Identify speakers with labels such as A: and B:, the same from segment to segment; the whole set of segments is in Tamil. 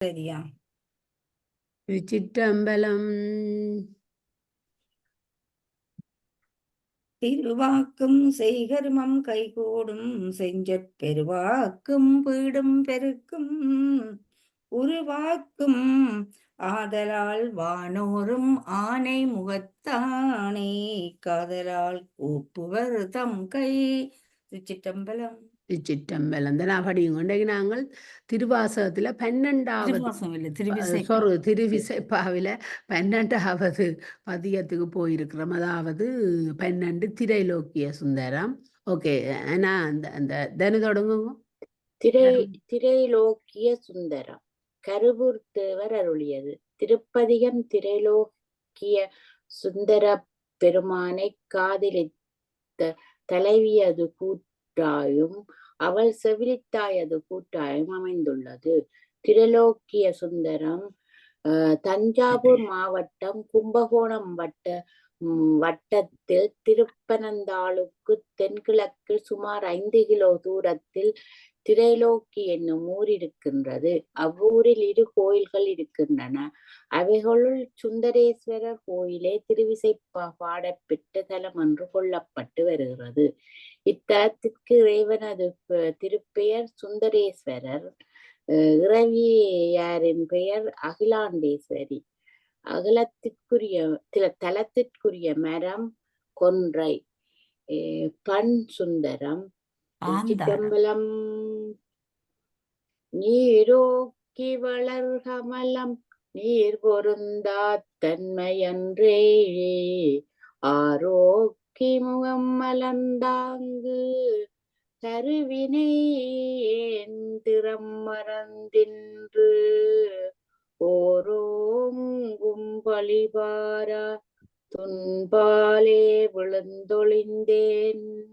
A: சரியா
B: திருச்சிற்றம்பலம்
A: திருவாக்கும் செய்கருமம் கைகூடும் செஞ்சற் பெருவாக்கும் பீடும் பெருக்கும் உருவாக்கும் ஆதலால் வானோரும் ஆனை முகத்தானே காதலால் கூப்புவர் தம் கை திருச்சிட்டம்பலம்
B: திருச்சிற்றம்பலம் தான் படியும் கொண்டே நாங்கள் திருவாசகத்துல பன்னெண்டாவது சொரு திருவிசைப்பாவில பன்னெண்டாவது பதியத்துக்கு போயிருக்கிறோம் அதாவது பன்னெண்டு திரைலோக்கிய சுந்தரம் ஓகே ஆனா அந்த அந்த தனு தொடங்குங்க
C: திரை திரைலோக்கிய சுந்தரம் கருவூர் தேவர் அருளியது திருப்பதிகம் திரைலோக்கிய சுந்தர பெருமானை காதலித்த தலைவியது கூட்டாயும் அவள் செவிலித்தாயது கூட்டாயும் அமைந்துள்ளது. திரைலோக்கிய சுந்தரம் தஞ்சாவூர் மாவட்டம் கும்பகோணம் வட்ட வட்டத்தில் திருப்பனந்தாளுக்கு தென்கிழக்கில் சுமார் ஐந்து கிலோ தூரத்தில் திரைலோக்கி என்னும் ஊர் இருக்கின்றது. அவ்வூரில் இரு கோயில்கள் இருக்கின்றன. அவைகளுள் சுந்தரேஸ்வரர் கோயிலே திருவிசை பா- பாடப்பெற்ற தலம் என்று கொள்ளப்பட்டு வருகிறது. இத்தலத்திற்கு இறைவனது திருப்பெயர் சுந்தரேஸ்வரர். இறைவியாரின் பெயர் அகிலாண்டேஸ்வரி. அகலத்திற்குரிய தில தலத்திற்குரிய மரம் கொன்றை. பண் சுந்தரம். திருச்சிற்றம்பலம் நீரோக்கி வளர்கமலம். நீர் பொருந்தா தன்மையன்றே. ஆரோக்கி முகம் மலர்ந்தாங்கு கருவினை திறம் மறந்தின்று. ஓரோங்கும் பழிபாரா துன்பாலே விழுந்தொழிந்தேன்.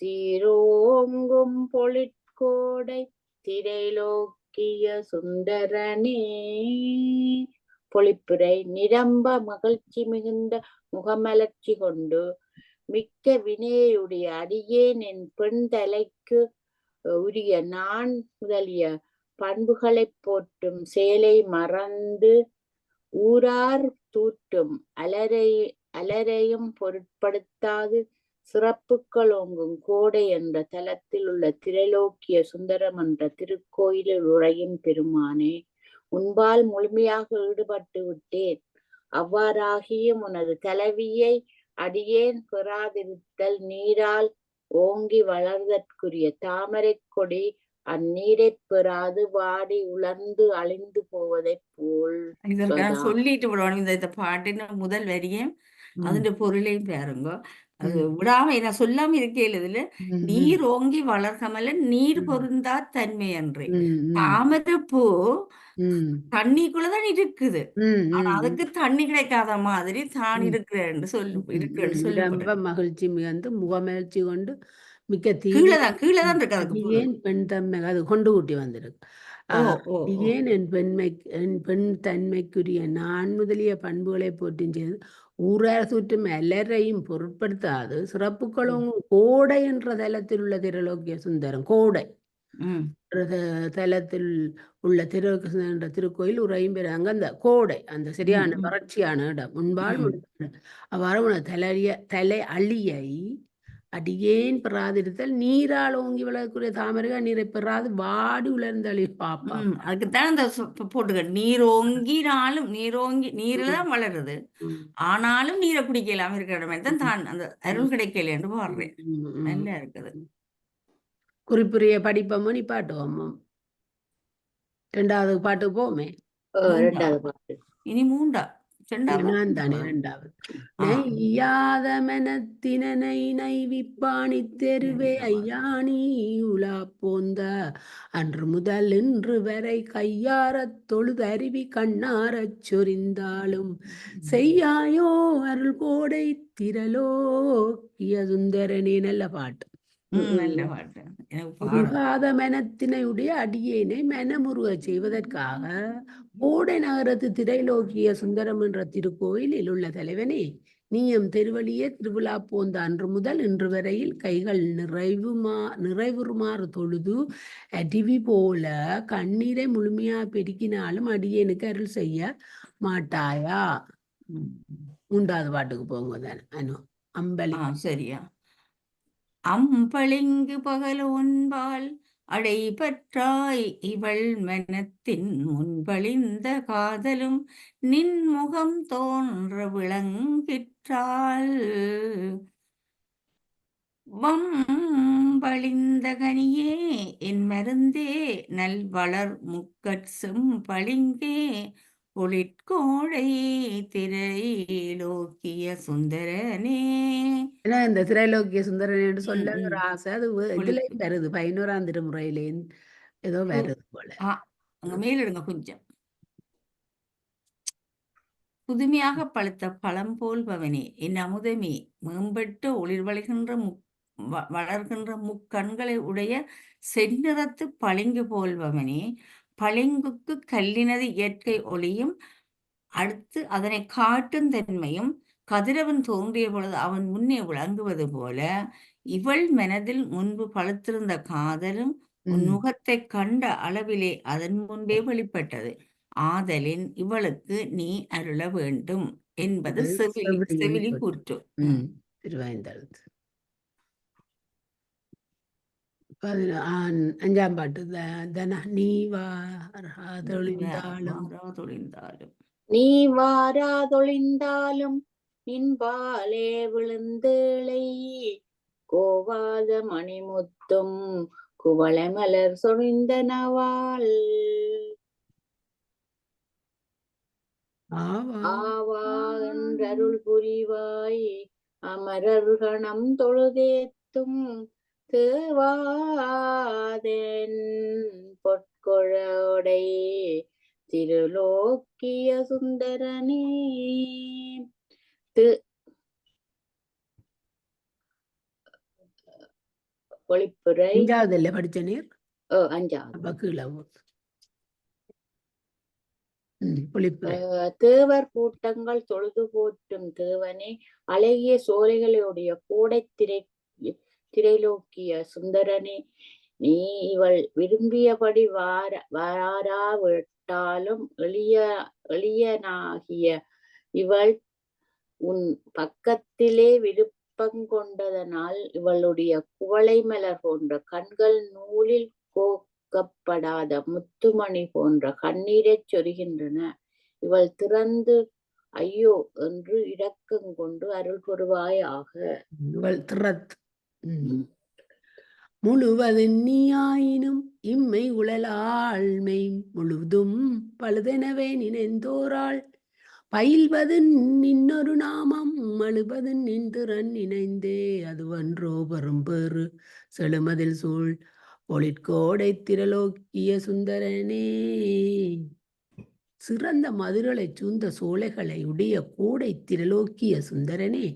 C: சீரோங்கும் பொழிற்கோடை திரைலோக்கிய சுந்தரனே பொழிப்புரை நிரம்ப மகிழ்ச்சி மிகுந்த முகமலர்ச்சி கொண்டு மிக்க வினையுடைய அடியேன் என் பெண் தலைக்கு உரிய நான் முதலிய பண்புகளைப் போற்றும் செயலை மறந்து ஊரார் தூற்றும் அலரை அலரையும் பொருட்படுத்தாது சிறப்புகள் ஓங்கும் கோடை என்ற தலத்தில் உள்ள திரைலோக்கிய சுந்தரம் என்ற திருக்கோயிலில் உறையும் பெருமானே உன்பால் முழுமையாக ஈடுபட்டு விட்டேன். அவ்வாறாகியும் உனது தலைவியை அடியேன் பெறாதிருத்தல் நீரால் ஓங்கி வளர்தற்குரிய தாமரைக் கொடி அந்நீரைப் பெறாது வாடி உலர்ந்து அழிந்து போவதைப் போல்
A: இதற்கு நான்
C: சொன்னா.
A: சொல்லிட்டு விடணும் இந்த இந்த பாட்டின முதல் வரியும்
B: ம்,
A: അതിന്റെ പൊരുളയും പാരുങ്ക അത്
B: ம்,
A: വിടാമ நான் சொல்லாம இருக்கேன் இதுல
B: ம், ம்,
A: நீர் ஓங்கி வளர்கமல நீர்
B: ம்.
A: பொருந்தா தன்மையன்றே
B: ம், ம்,
A: தாமரைப்பூ
B: ம்,
A: தண்ணிக்குள்ளதான் இருக்குது.
B: ம்,
A: ஆனா
B: ம்,
A: அதுக்கு தண்ணி கிடைக்காத மாதிரி தான்
B: ம்.
A: இருக்கிறேன்னு சொல்லு
B: ம்,
A: இருக்குன்னு
B: ம்.
A: சொல்லப்படுது
B: ரொம்ப மகிழ்ச்சி மிகுந்து முகமகிழ்ச்சி கொண்டு மிக்க தீவிர
A: கீழேதான் கீழேதான் இருக்கு அதுக்கு பொருள்
B: அடியேன் பெண் தன்மை அது கொண்டு கூட்டி வந்திருக்கு.
A: ஓ
B: ஆஹ்,
A: ஓ ஓ.
B: அடியேன் என் பெண்மை என் பெண் தன்மைக்குரிய நான் முதலிய பண்புகளை போற்றும் செய்து ஊரார் சுற்றும் எல்லரையும் பொருட்படுத்தாது சிறப்புகளும் கோடை என்ற தலத்தில் உள்ள திருலோக்கிய சுந்தரம் கோடை.
A: ம்
B: தலத்தில் உள்ள திரு என்ற திருக்கோயில் உரையும் பெறாங்க அந்த கோடை அந்த சரியான வறட்சியான இடம். முன்பால். அவ்வாறு உனது தலைய தலை அழியை அடியேன் பெறாதிருத்தல். நீரால் ஓங்கி வளரக்கூடிய தாமரைகள் நீரை பெறாது. வாடி உலர்ந்தளி பாப்பா.
A: அதுக்குத்தான் அந்த போட்டுக்க. நீர் ஓங்கினாலும் நீர் ஓங்கி நீர்ல தான் வளருது. ஆனாலும் நீரை குடிக்கலாம் இருக்கிற மாதிரி தான் தான் அந்த அருள் கிடைக்கல என்று பாடுறேன். நல்லா இருக்குது.
B: குறிப்புரிய படிப்போமோ நீ பாட்டுவோமோ ரெண்டாவது பாட்டுக்கு போமே
C: இரண்டாவது பாட்டு.
A: இனி மூண்டா
B: நான் தானே
A: மூன்றா
B: ரெண்டாவது.
A: ஆ.
B: நெய்யாத மனத்தினனை நைவிப்பாணி தெருவே ஐயாணி உலா போந்த. அன்று முதல் இன்று வரை கையாரத் தொழுது அருவி கண்ணாரச் சொரிந்தாலும் செய்யாயோ அருள் கோடை திரலோக்கிய சுந்தரனே நல்ல பாட்டு.
A: நல்ல பாட்டு.
B: மனத்தினையுடைய அடியேனை மனமுருகச் செய்வதற்காக கோடை நகரத்து திரைலோக்கிய சுந்தரம் என்ற திருக்கோயிலில் உள்ள தலைவனே நீயம் தெருவழியே திருவிழா போந்த அன்று முதல் இன்று வரையில் கைகள் நிறைவுமா நிறைவுறுமாறு தொழுது அடிவி போல கண்ணீரை முழுமையா பெருக்கினாலும் அடியேனுக்கு அருள் செய்ய மாட்டாயா. மூன்றாவது பாட்டுக்கு போங்க தானே அனு அம்பலி.
A: சரியா. அம்பளிங்கு பகல் ஒன்பால் அடைபற்றாய் இவள் மனத்தின் முன்பளிந்த காதலும் நின் முகம் தோன்ற விளங்கிற்றாள். வம்பளிந்த கனியே என் மருந்தே நல் வளர் முக்கட்சும் செம்பளிங்கே ஒளிர்கோடை திரைலோக்கிய சுந்தரனே
B: ஏன்னா இந்த திரைலோக்கிய சுந்தரன் என்று சொல்ல. ஒரு ஆசை அது
A: ஒளிர்கோடை.
B: வருது பதினோராம் திருமுறையிலே ஏதோ. வருது போல
A: அங்க மேலிடுங்க கொஞ்சம் புதுமையாக பழுத்த பழம் போல்பவனே என் அமுதமே மேம்பட்டு ஒளிர்வளைகின்ற முக் வளர்கின்ற முக்கண்களை உடைய செந்நிறத்து பளிங்கு போல்பவனே பளிங்குக்கு கல்லினது இயற்கை ஒளியும் அடுத்து அதனை காட்டும் தன்மையும் கதிரவன் தோன்றிய பொழுது அவன் முன்னே விளங்குவது போல இவள் மனதில் முன்பு பழுத்திருந்த காதலும். முகத்தை கண்ட அளவிலே அதன் முன்பே வெளிப்பட்டது ஆதலின் இவளுக்கு நீ அருள வேண்டும் என்பது செவிலி
B: கூற்று.
A: கூற்று
B: ம் திருவாய்ந்தழுத்து பதின ஆ- அஞ்சாம் பாட்டு தன நீ வாராதொழிந்தாலும்
A: தொழிந்தாலும்.
C: நீ வாராதொழிந்தாலும் நின்பாலே விழுந்தேளை கோவாத மணிமுத்தும் குவளை மலர் சொரிந்தனவாள்
B: ஆவா.
C: என்றருள் புரிவாய் அமரர்கணம் தொழுதேத்தும் தேவாதென் பொற்கொழோடை திருலோக்கிய சுந்தரனே. தி. ஒளிப்புரை.
B: அஞ்சாவது இல்ல படிச்ச நீர்?
C: ஓ, அஞ்சாவது.
B: கீழே
C: தேவர் கூட்டங்கள் தொழுது போற்றும் தேவனே அழகிய சோலைகளுடைய கோடை திரை திரைலோக்கிய சுந்தரனே நீ இவள் விரும்பியபடி வார வாராவிட்டாலும் எளிய எளியனாகிய இவள் உன் பக்கத்திலே விருப்பங்கொண்டதனால் இவளுடைய குவளை மலர் போன்ற கண்கள் நூலில் கோக்கப்படாத முத்துமணி போன்ற கண்ணீரைச் சொரிகின்றன. இவள் திறந்து ஐயோ என்று இரக்கம் கொண்டு அருள் புரிவாயாக.
B: இவள் திறத் ம். முழுவதும் நீயாயினும் இம்மை உழலாள்மை முழுதும் பழுதெனவே நினைந்தோராள். பயில்வது நின்னொரு நாமம் அழுவது நின்றுரன் நினைந்தே அதுவன்றோ பெரும்பெரு செழுமதில் சூழ் ஒளிற்கோடை திரலோக்கிய சுந்தரனே. சிறந்த மதுரலைச் சூழ்ந்த சோலைகளை உடைய கோடை திரலோக்கிய சுந்தரனே.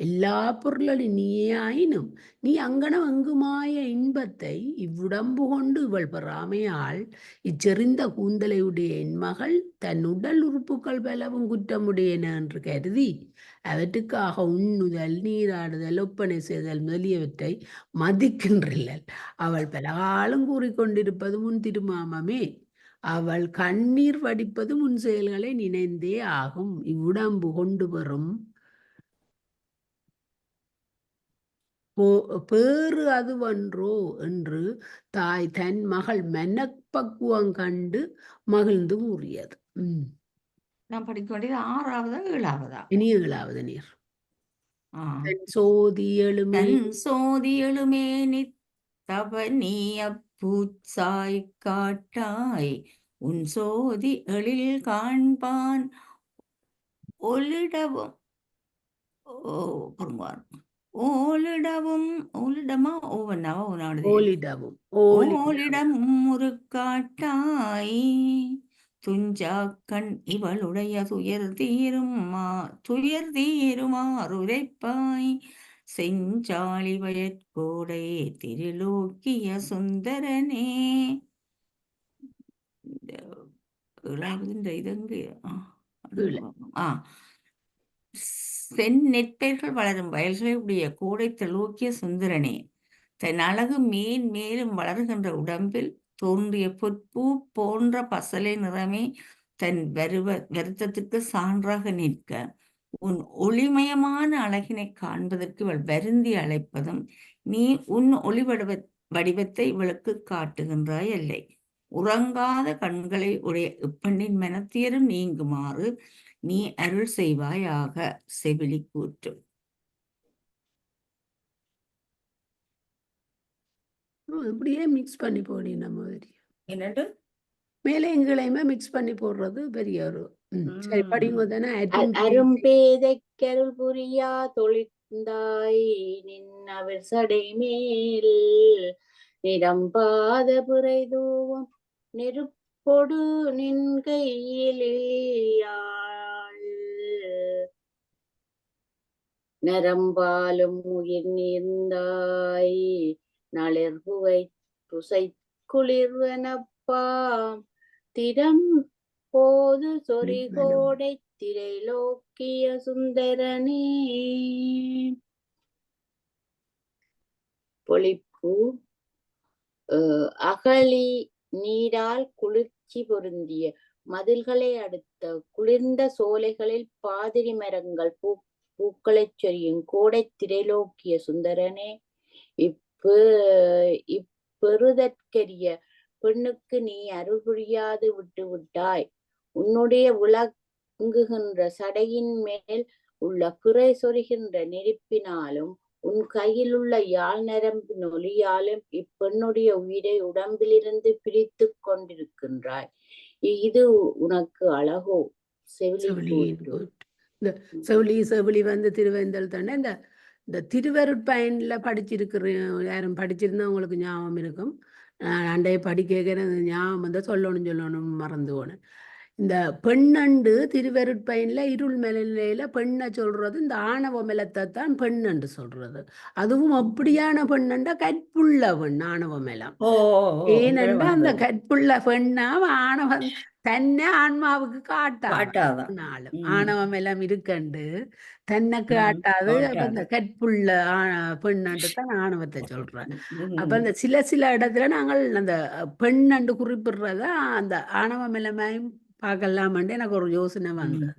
B: எல்லா பொருளிலும் நீயே ஆயினும் நீ அங்கனம் அங்குமாய இன்பத்தை இவ்வுடம்பு கொண்டு இவள் பெறாமையால் இச்செறிந்த கூந்தலையுடைய என் மகள் தன் உடல் உறுப்புகள் பலவும் குற்றமுடையன என்று கருதி அவற்றுக்காக உண்ணுதல் நீராடுதல் ஒப்பனை செய்தல் முதலியவற்றை மதிக்கின்றில்லல் அவள் பலகாலம் கூறிக்கொண்டிருப்பது முன் திருமாமமே. அவள் கண்ணீர் வடிப்பது முன் செயல்களை நினைந்தே ஆகும். இவ்வுடம்பு கொண்டு வரும் போ- பேறு அதுவன்றோ என்று தாய் தன் மகள் மனப்பக்குவம் கண்டு மகிழ்ந்து கூறியது
A: நான் படிக்க வேண்டியது ஆறாவதா ஏழாவதா?
B: இனி ஏழாவது நீர். சோதி எழுமே
A: சோதி எழுமே நித்தவ நீ அப்பூச்சாய் காட்டாய். உன் சோதி எழில் காண்பான் ஒளிடவும். ஓ பொறுங்குவார் ஓலிடவும் ஓலிடமா? ஓவன்னாவா உன்னாடுதே
B: ஓலிடவும் ஓலி
A: ஓலிடம் முறுக்காட்டாய் துஞ்சா கண் இவளுடைய துயர் தீருமா துயர் தீருமாறுரைப்பாய். செஞ்சாலி வயற்கோடை திருலோக்கிய சுந்தரனே. ஏழாவது இந்த இதங்கு ஆ, சென் நெற்பயிர்கள் வளரும் வயல்களுடைய கூடை கோடை தெளோக்கிய சுந்தரனே. தன் அழகு மேன் மேலும் வளர்கின்ற உடம்பில் தோன்றிய பொற்பூ போன்ற பசலை நிறமே தன் வருவ வருத்தத்திற்கு சான்றாக நிற்க. உன் ஒளிமயமான அழகினை காண்பதற்கு இவள் வருந்தி அழைப்பதும் நீ உன் ஒளி வடிவ வடிவத்தை இவளுக்கு காட்டுகின்றாய் அல்லை உறங்காத கண்களை உடைய இப்பெண்ணின் மனத்தியரும் நீங்குமாறு நீ அருள் செய்வாயாக செவிலி கூற்று
B: இப்படியே மிக்ஸ் பண்ணி போடின மாதிரி
A: என்னட்டு
B: மேலே எங்களையுமே மிக்ஸ் பண்ணி போடுறது பெரிய ஒரு சரி. படிங்க தானே
C: அரும்பேதைக்கருள் புரியா தொழிந்தாய் நின்னவர் சடை மேல் நிரம்பாத புரை தூவம். நெருப்பொடு நின் கையிலே யாழ் நரம்பாலும் உயிர் நீர்ந்தாய் நளிர்புவை புசை குளிர்வனப்பாம் திறம் போது சொறி
B: ம்,
C: கோடை திரைலோக்கிய சுந்தரனே. பொழிப்பு அகழி நீரால் குளிர்ச்சி பொருந்திய மதில்களை அடுத்த குளிர்ந்த சோலைகளில் பாதிரி மரங்கள் பூ பூக்களைச் சொரியும் கோடை திரைலோக்கிய சுந்தரனே. இப்பு இப்பெறுதற்கரிய பெண்ணுக்கு நீ அருள் புரியாது விட்டு விட்டாய். உன்னுடைய விளங்குகின்ற சடையின் மேல் உள்ள குறை சொரிகின்ற நெருப்பினாலும் உன் கையில் உள்ள யாழ் நரம்பின் ஒளியாலும் இப்பெண்ணுடைய உயிரை உடம்பிலிருந்து பிரித்து கொண்டிருக்கின்றாய். இது உனக்கு அழகோ? செவிலி.
B: இந்த செவிலி செவிலி வந்து திருவேந்தல் தானே? இந்த இந்த திருவருட்பயன்ல படிச்சிருக்கிற யாரும் படிச்சிருந்தா உங்களுக்கு ஞாபகம் இருக்கும். அண்டைய படிக்க ஞாபகம் வந்து சொல்லணும் சொல்லணும் மறந்து போனேன். இந்த பெண்ணண்டு திருவருட்பயன்ல இருள் நிலையில பெண்ணை சொல்றது இந்த ஆணவ மெலத்தை தான் பெண்ணண்டு சொல்றது. அதுவும் அப்படியான பெண்ணண்டா கற்புள்ள பெண் ஆணவ மெலம். ஏனென்றா அந்த கற்புள்ள பெண்ணா ஆணவம் எல்லாம்
A: ம்,
B: ஆட்டாது அப்ப இந்த
A: காட்டாது.
B: கற்புள்ள ஆ- பெண்ணண்டு தான் ஆணவத்தை சொல்றேன் அப்ப அந்த சில சில இடத்துல நாங்கள் அந்த பெண்ணண்டு குறிப்பிடுறத அந்த ஆணவம் எல்லாமையும் பார்க்கலாமண்டு எனக்கு ஒரு யோசனை வந்தது.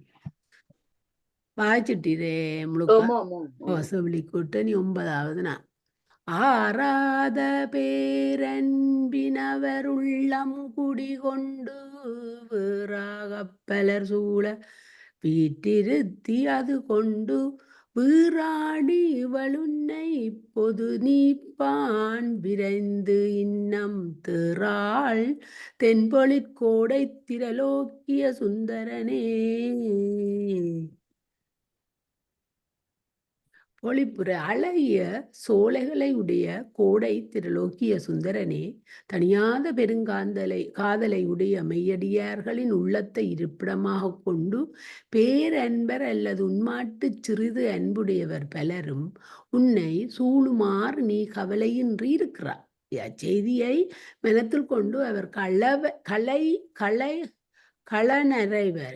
B: வாய்ச்சிட்டீரே முழுக்க. ஓசவிலி கூட்டணி ஒன்பதாவது நாள். ஆராத பேரன்பினவர் உள்ளம் குடிகொண்டு வீறாகப் பலர் சூழ வீற்றிருத்தி அது கொண்டு வீராடி இவளுன்னை பொது நீப்பான் விரைந்து இன்னம் திறாள் தென்பொழிற்கோடை திரலோக்கிய சுந்தரனே. பொழிப்புற அழகிய சோலைகளை உடைய கோடை திருலோக்கிய சுந்தரனே தனியாத பெருங்காந்தலை காதலை உடைய மெய்யடியார்களின் உள்ளத்தை இருப்பிடமாக கொண்டு பேரன்பர் அல்லது உன்மாட்டு சிறிது அன்புடையவர் பலரும் உன்னை சூழுமாறு நீ கவலையின்றி இருக்கிறார். செய்தியை மனத்தில் கொண்டு அவர் களவ கலை கலை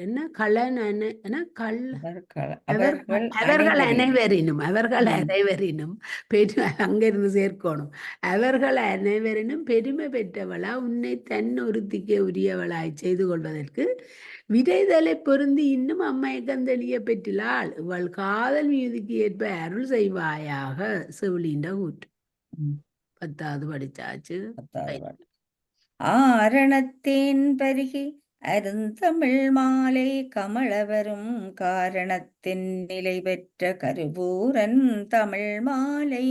B: என்ன? களநன என்ன? கள்
A: அவர்கள்
B: அவர்
A: அவர்கள்
B: அவர்கள்
A: அனைவரின்
B: அனைவரினும் அவர்கள். அனைவரினும் பெரு அங்கிருந்து சேர்க்கணும். அவர்கள் அனைவரினும் பெருமை பெற்றவளா உன்னை தன் ஒருத்திக்கு உரியவளாய் செய்து கொள்வதற்கு விதைதலை பொருந்தி இன்னும் அம்மையக்கம் தெளிய பெற்றிலாள். இவள் காதல் மீதிக்கு ஏற்ப அருள் செய்வாயாக செவிலின்ற கூற்று. பத்தாவது படிச்சாச்சு.
A: ஆரணத்தேன் பருகி அருந்தமிழ் மாலை கமலவரும் காரணத்தின் நிலை பெற்ற கருவூரன் தமிழ் மாலை.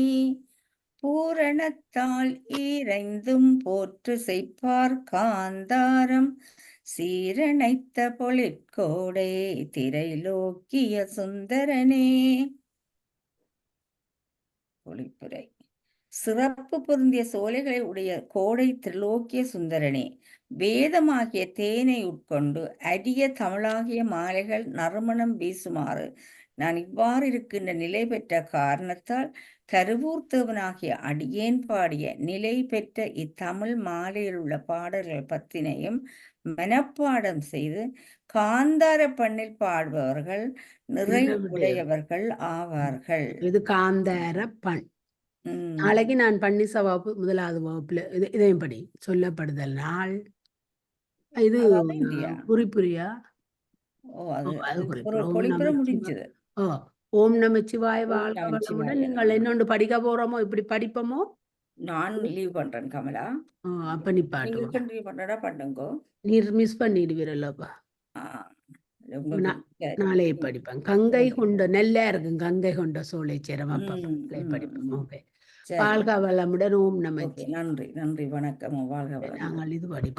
A: பூரணத்தால் ஈரைந்தும் போற்று செய்ப்பார் காந்தாரம். சீரணைத்த பொழிற்கோடே திரைலோக்கிய சுந்தரனே. ஒளிப்புரை சிறப்பு பொருந்திய சோலைகளை உடைய கோடை திரிலோக்கிய சுந்தரனே. வேதமாகிய தேனை உட்கொண்டு அரிய தமிழாகிய மாலைகள் நறுமணம் வீசுமாறு நான் இவ்வாறு இருக்கின்ற நிலை பெற்ற காரணத்தால் கருவூர் தேவனாகிய அடியேன் பாடிய நிலை பெற்ற இத்தமிழ் மாலையில் உள்ள பாடல்கள் பத்தினையும் மனப்பாடம் செய்து காந்தார பண்ணில் பாடுபவர்கள் நிறை
B: நிறைவுடையவர்.
A: உடையவர்கள் ஆவார்கள்.
B: இது காந்தார பண். நாளைக்கு நான் பன்னிச வகுப்பு முதலாவது வகுப்புல இது இதையும் படி. சொல்லப்படுதல் நாள். இது
A: அதாவது இல்லையா?
B: குறிப்புரியா?
A: ஓ அது
B: ஓ, அது
A: அது
B: குறிப்பு.
A: ஒரு
B: ஓம்
A: பொழிப்புற
B: நமச்சிவாய.
A: முடிஞ்சது.
B: ஓ ஓம் நமச்சிவாய
A: ஓம்
B: வாழ்க
A: நமச்சிவாய.
B: வளமுடன் நீங்கள் இன்னொன்று படிக்க போறோமோ இப்படி படிப்போமோ?
A: நான் லீவ் பண்றேன் கமலா.
B: அப்ப
A: நீங்க
B: நிப்பாட்டுவோம்
A: கண்டினியூ பண்றதா பண்ணுங்கோ.
B: நீர் மிஸ் பண்ணிடுவீரல்லப்பா.
A: ஆ, அது உங்களுக்கு
B: நா-
A: சரி.
B: நாளை
A: ம்.
B: படிப்பேன். கங்கை
A: ம்.
B: கொண்ட நல்லா இருக்கும் கங்கை கொண்ட சோலைச்சேரம் அப்பா
A: ம்,
B: நாளை
A: ம்,
B: படிப்போம்.
A: ம்.
B: ஓகே.
A: சரி.
B: வாழ்க வளமுடன். ஓம்
A: ஓகே. நன்றி நன்றி. வணக்கம். வாழ்க வளமுடன்.
B: நாங்கள் இது படிப்போம்.